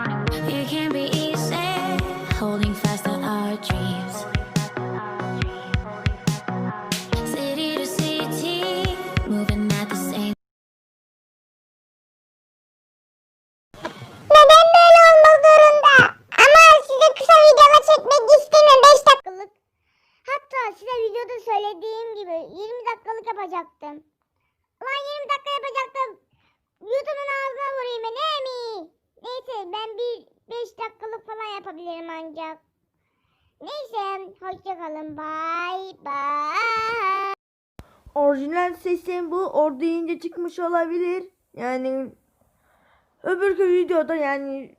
It can be easy holding fast to our dreams. City to city, moving at the same. Neden böyle olmak zorunda? Ama size kısa videolar çekmek istedim 5 dakikalık. Hatta size videoda söylediğim gibi 20 dakikalık yapacaktım. Ulan 20 dakika yapacaktım. YouTube'un ağzına vurayım ben. Ne mi? Neyse ben 5 dakikalık falan yapabilirim ancak. Neyse hoşçakalın bay bay. Orijinal sesin bu or deyince çıkmış olabilir. Yani öbürkü videoda yani